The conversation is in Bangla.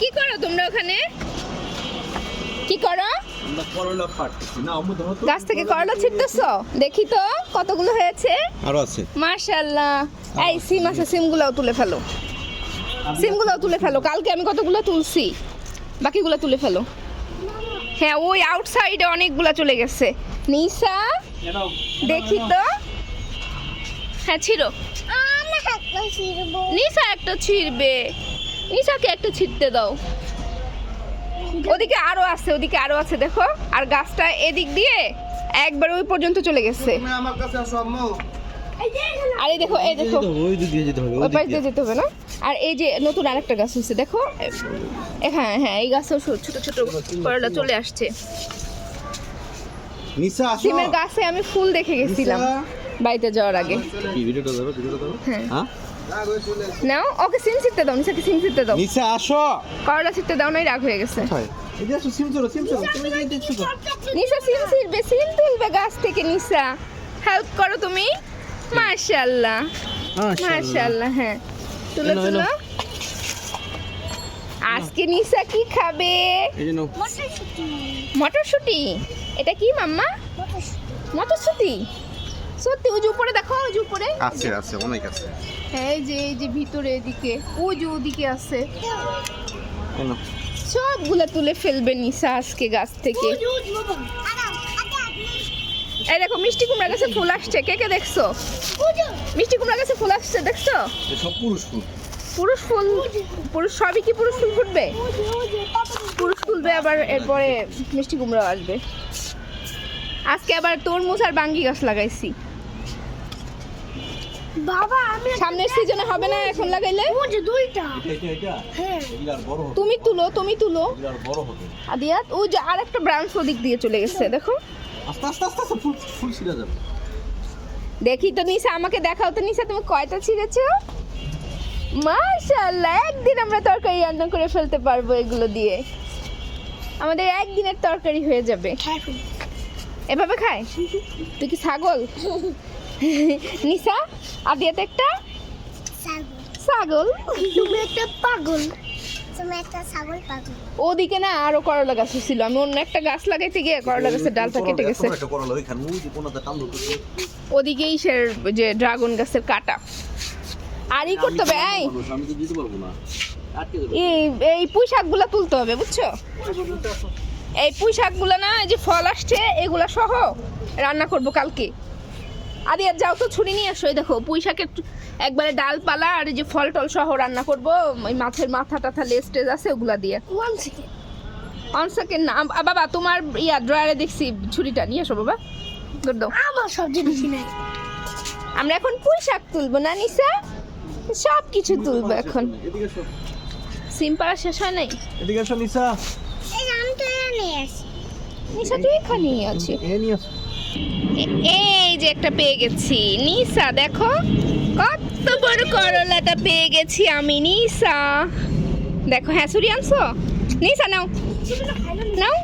কি করো তোমরা ওখানে? কি করো? গাছ থেকে করলা ছিটতেছো? দেখি তো কতগুলো হয়েছে। আরও আছে। মাশাল্লাহ এই সিম আছে সিমগুলোও তুলে ফেলো। সিমগুলোও তুলে ফেলো। কালকে আমি কতগুলো তুলছি? বাকিগুলো তুলে ফেলো। হ্যাঁ ওই আউটসাইডে অনেকগুলো চলে গেছে। নিসা দেখি তো। হ্যাঁ হাতটা নিসা একটা ছিড়বে। নিসাকে একটা ছিটতে দাও। ওদিকে আরও আছে ওদিকে আরও আছে দেখো। আর গাছটা এদিক দিয়ে একবার ওই পর্যন্ত চলে গেছে। তুমি আমার কাছে আসো আম্মু। আর এই দেখো এই দেখো। ওই দিক দিয়ে যেতে হবে ওই পাশ দিয়ে। যেতে হবে না? আর এই যে নতুন আরেকটা গাছ হয়েছে দেখো। এ- হ্যাঁ হ্যাঁ এই গাছেও ছোট ছোট করলা চলে আসছে। নিসা আসো। সিমের গাছে আমি ফুল দেখে গেছিলাম বাড়িতে যাওয়ার আগে। কি ভিডিওটা ধরো ভিডিওটা ধরো। হ্যাঁ? নাও ওকে সিম ছিটতে দাও নিশাকে সিম ছিটতে দাও। নিসা আসো। করলা ছিটতে দাও নাই রাগ হয়ে গেছে। সিম নিশা সিম ছিটবে সিম তুলবে গাছ থেকে নিশা হেল্প করো তুমি। মাশাআল্লাহ। মাশাআল্লাহ। হ্যাঁ। তুলো। তুলো। আজকে নিশা কি খাবে? মটরশুঁটি। এটা কি মাম্মা? মটরশুঁটি? সত্যি ওই যে উপরে দেখো ওই যে উপরে। আছে আছে অনেক আছে। হ্যাঁ এই যে এই যে ভিতরে এদিকে ওই যে ওদিকে আছে। সবগুলা তুলে ফেলবে নিশা আজকে গাছ থেকে। এই দেখো মিষ্টি কুমড়া গাছে ফুল আসছে। কে কে দেখছ? মিষ্টি কুমড়া গাছে ফুল আসছে দেখছ? সব পুরুষ ফুল। পুরুষ ফুল পুরুষ সবই কি পুরুষ ফুল ফুটবে? পুরুষ ফুলবে আবার এরপরে মিষ্টি কুমড়াও আসবে। আজকে আবার তরমুজ আর বাঙ্গি গাছ লাগাইছি। বাবা আমি সামনের সিজনে হবে না এখন লাগাইলে? দুইটা। হ্যাঁ। এগুলো আর বড় হবে। তুমি তুলো তুমি তুলো। এগুলো আর বড় হবে। আদিয়াত ওই যে আর একটা ব্রাঞ্চ ওদিক দিয়ে চলে গেছে দেখো। আস্তে আস্তে আস্তে আস্তে ফুল ফুল ছিঁড়ে যাবে। দেখি তো নিশা আমাকে দেখাও তো নিশা তুমি কয়টা ছিঁড়েছো? মাশাআল্লাহ একদিন আমরা তরকারি রান্না করে ফেলতে পারব এগুলো দিয়ে। আমাদের একদিনের তরকারি হয়ে যাবে। এভাবে খায়? তুই কি ছাগল? নিশা আদিয়াতে একটা ছাগল। তুমি একটা পাগল। তুমি একটা ছাগল পাগল। ওদিকে না আরও করলা গাছ ছিল। আমি অন্য একটা গাছ লাগাইতে গিয়ে করলা গাছের ডালটা কেটে গেছে। ওদিকেই সে যে ড্রাগন গাছের কাটা। আর ই করতে হবে এই। আমি তো দিতে পারব না। আটকে দেবো। এই এই পুঁই শাকগুলো তুলতে হবে বুঝছ? এই পুঁই শাকগুলো না এই যে ফল আসছে এগুলা সহ রান্না করব কালকে। আদি আর যাও তো ছুরি নিয়ে আসো এই দেখো পুঁই শাকের টু- একবারে ডালপালা আর এই যে ফল টল সহ রান্না করব। ওই মাছের মাথা টাথা লেস টেজ আছে ওগুলা দিয়ে। ওয়ান সেকেন্ড অন সেকেন্ড না আ- বাবা তোমার ইয়া ড্রয়ারে দেখছি ছুরিটা নিয়ে আসো বাবা। ধর দাও। আমার সব জিনিস নাই। আমরা এখন পুঁই শাক তুলবো না নিসা? সব কিছু তুলবো এখন। সিম পাড়া শেষ হয় নাই? এদিকে এসো নিসা। এই আমি তো এনে আসি নিসা তুই এখানেই আছিস? এ নিয়ে আসো এ- যে একটা পেয়ে গেছি। নিসা দেখো কত বড় করলাটা পেয়ে গেছি আমি নিসা। দেখো হ্যাঁ সুরি আনছো? নিসা নাও। নাও।